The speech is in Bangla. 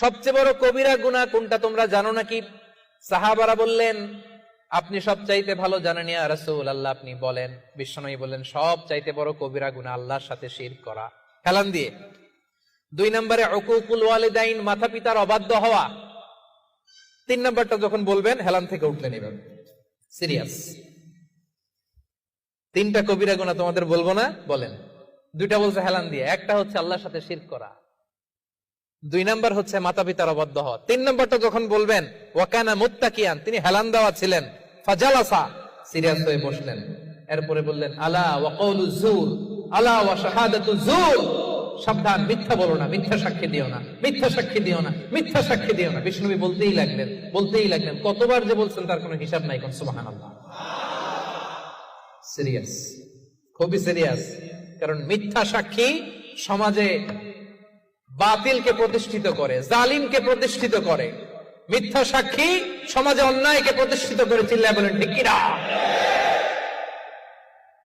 সবচেয়ে বড় কবিরা গুনাহ কোনটা তোমরা জানো নাকি? সাহাবারা বললেন, আপনি সব চাইতে ভালো জানেন ইয়া আল্লাহ আপনি বলেন, বিশ্বনবী বললেন সব চাইতে বড় কবিরা গুনাহ আল্লাহর সাথে শিরক করা। হেলান দিয়ে। দুই নম্বরে উকুকুল ওয়ালিদাইন মাতা পিতার অবাধ্য হওয়া। তিন নম্বরটা যখন বলবেন, হেলান থেকে উঠলেন এবার সিরিয়াস। তিনটা কবিরা গুনাহ তোমাদের বলব না? বলেন। দুইটা বলছে হেলান দিয়ে। একটা হচ্ছে আল্লাহর সাথে শিরক করা। দুই নাম্বার হচ্ছে মাতা পিতার অবাধ্য হওয়া তিন নম্বরটা যখন বলবেন, ওয়াকানা মুত্তাকিয়ান, তিনি হেলান দেওয়া ছিলেন, ফাজালাসা, সিরিয়াস হয়ে বসলেন। এরপরে বললেন, আলা ওয়াকাউলু জুর আলা ওয়া শাহাদাতু জুর সাবধান, মিথ্যা বলো না, মিথ্যা সাক্ষী দিও না, মিথ্যা সাক্ষী দিও না, মিথ্যা সাক্ষী দিও না। বিষ্ণুবী বলতেই লাগলেন বলতেই লাগলেন, কতবার যে বলছেন তার কোনো হিসাব নাই কোন সুবহানাল্লাহ। সিরিয়াস, খুবই সিরিয়াস, কারণ মিথ্যা সাক্ষী সমাজে বাতিলকে প্রতিষ্ঠিত করে, জালিমকে প্রতিষ্ঠিত করে। মিথ্যা সাক্ষী সমাজে অন্যায়কে প্রতিষ্ঠিত করে চিল্লায় বলেন, ঠিক কিনা?